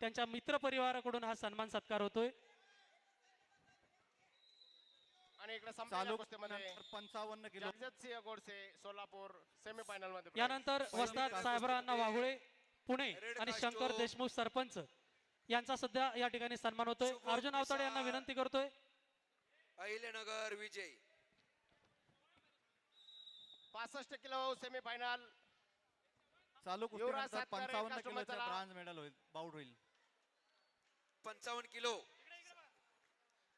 त्यांच्या मित्र परिवाराकडून हा सन्मान सत्कार होतोय. आणि इकडे चालू संपलेल्या कुस्तीमध्ये नंतर पंचावन्न किलो. जगजित सिंह गोडसे सोलापूर सेमीफायनलमध्ये. यानंतर साहेबरावांना वाघुळे पुणे आणि शंकर देशमुख सरपंच यांचा सध्या या ठिकाणी सन्मान होतोय. अर्जुन आवताडे यांना विनंती करतोय. अहिल्यानगर विजय. पासष्ट किलो सेमीफायनल चालू युवराज कुस्तीनंतर सातकर पंचावन्न एका किलोचं चला. ब्रांज मेडल होईल बाउट होईल. पंचावन्न किलो.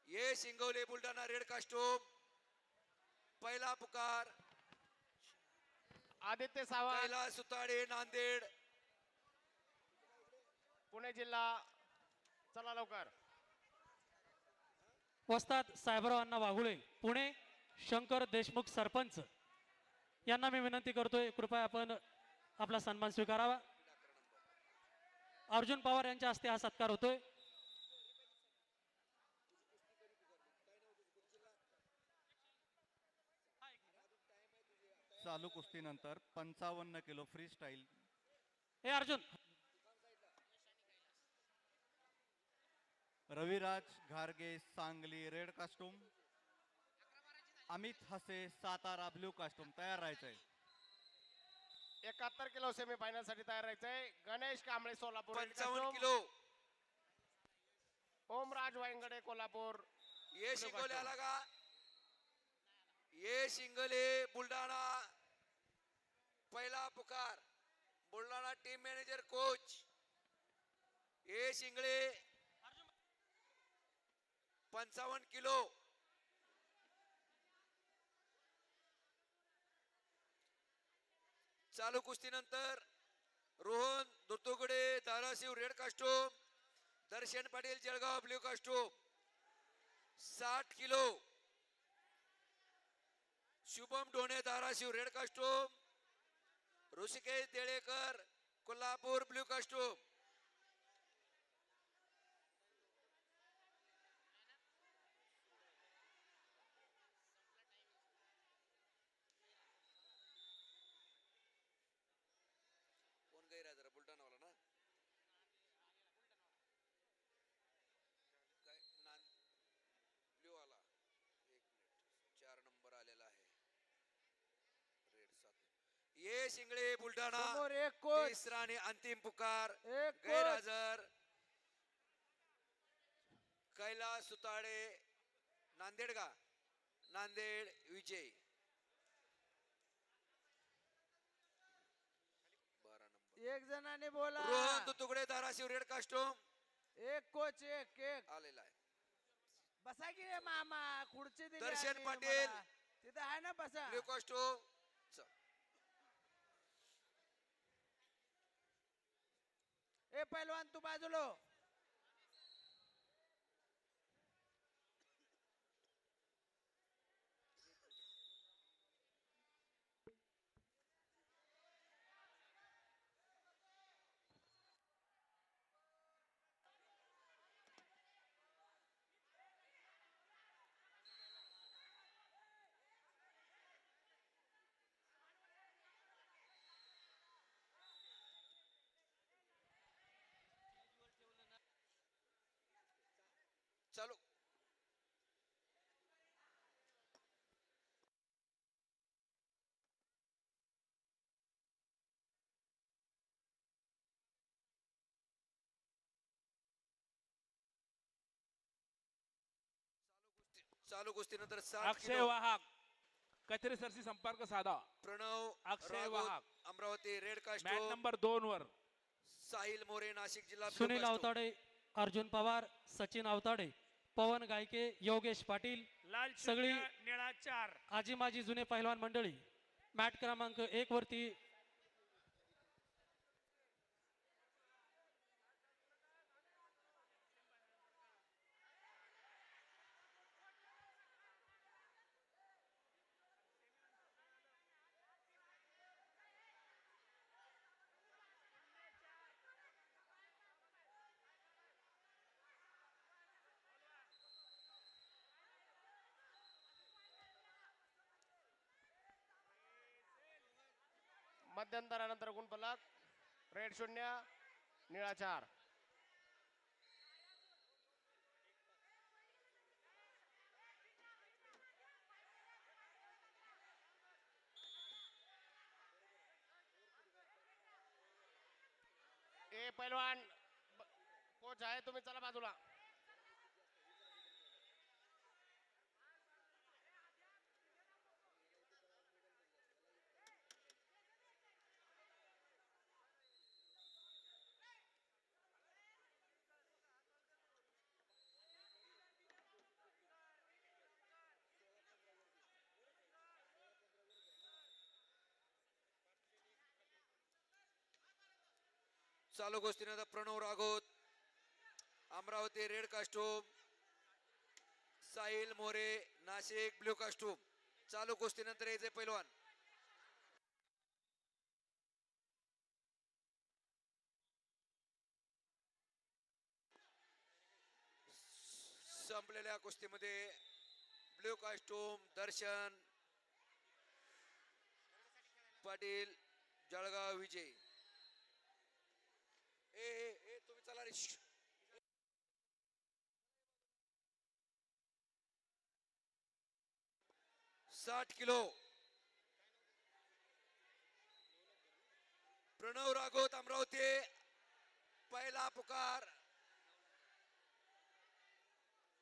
ये शिंगवले बुलढाणा रेड कास्टूम पहिला पुकार. आदित्य सावंत. कैलास सुताडे नांदेड. पुणे जिल्हा. चला लवकर. वस्ताद साहेबरावांना वाघुळे पुणे शंकर देशमुख सरपंच. यांना मी विनंती करतोय कृपया आपण आपला सन्मान स्वीकारावा. अर्जुन पवार यांच्या हस्ते हा सत्कार होतोय. चालू कुस्तीनंतर पंचावन्न किलो फ्री स्टाईल हे Arjun. Raviraj घारगे Sangli red costume Amit Hase Satara blue costume तयार राहायचंय. एकाहत्तर किलो सेमीफायनलसाठी तयार राहायचंय. गणेश कांबळे सोलापूर पंचावन्न किलो. ओमराज वायंगडे कोल्हापूर. ये शिंगोले आला का ये शिंगले बुलढाणा. पहिला पुकार बुलढाणा टीम मॅनेजर कोच ये शिंगळे पंचावन्न किलो. चालू कुस्तीनंतर Rohan Dutugade Dharashiv red costume. Darshan Patil Jalgaon blue costume. साठ kilo. Shubham Done Dharashiv red costume Rishikesh Delekar Kolhapur blue costume कोण गैर जरा बुलढाणावाला ना काय नान ब्ल्यू आला एक मिनिट चार नंबर आलेला आहे रेड सात ये शिंगळे बुलढाणा समोर एक कोच. तिसरा आणि अंतिम पुकार एक कोच. गैरहजर कैलास सुताडे नांदेड का नांदेड विजय. बारा नंबर. एक जणाने बोला. Rohan Tutugade Dharashiv red costume. एक कोच एक एक. आलेला आहे. बसा की रे मामा खुर्ची दिली दर्शन आम्ही पाटील. तुम्हाला. तिथं आहे ना बसा. Blue costume. ए पैलवान तू बाजूलो हो. चालू. चालू कुस्तीनंतर सात अक्षय वाहक कचेरीसरशी संपर्क साधा. Pranav Akshay Wahak. Amravati red match costume number दोन वर. साहिल मोरे नाशिक जिल्हा सुनील. आवताडे अर्जुन पवार सचिन आवताडे पवन गायके योगेश पाटील लाल सगळी निळा चार. आजी माजी जुने पहिलवान मंडळी मॅट क्रमांक एक वरती मध्यंतरानंतर गुणफलक रेड शून्य निळा चार. ए पैलवान कोच आहे तुम्ही चला बाजूला. चालू गोष्टीनंतर Pranav Raghot Amravati red costume Sahil More Nashik blue costume चालू कुस्तीनंतर यायचे पैलवान. संपलेल्या कुस्तीमध्ये ब्ल्यू कास्टूम दर्शन पाटील जळगाव विजय. ए ए ए तुम्ही चला रे. साठ किलो. प्रणव राघोत अमरावती पहिला पुकार.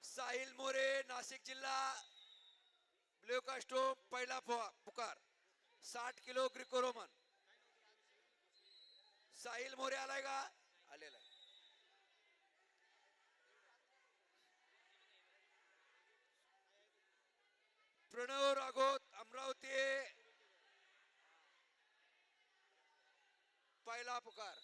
साहिल मोरे नाशिक जिल्हा. ब्ल्यू कास्टो पहिला पुकार. साठ kilo Greco Roman Sahil More आलाय का? आलेला आहे. प्रणव राघोत अमरावती. पहिला पुकार.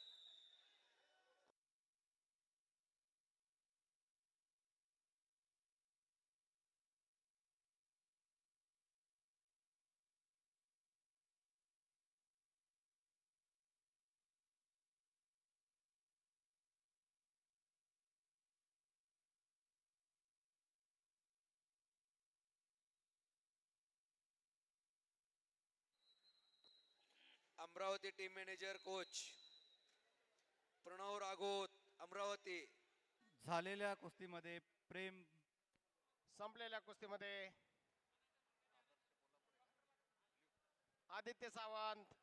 Amravati team manager coach Pranav Raghot Amravati. झालेल्या कुस्तीमध्ये प्रेम. संपलेल्या कुस्तीमध्ये आदित्य सावंत.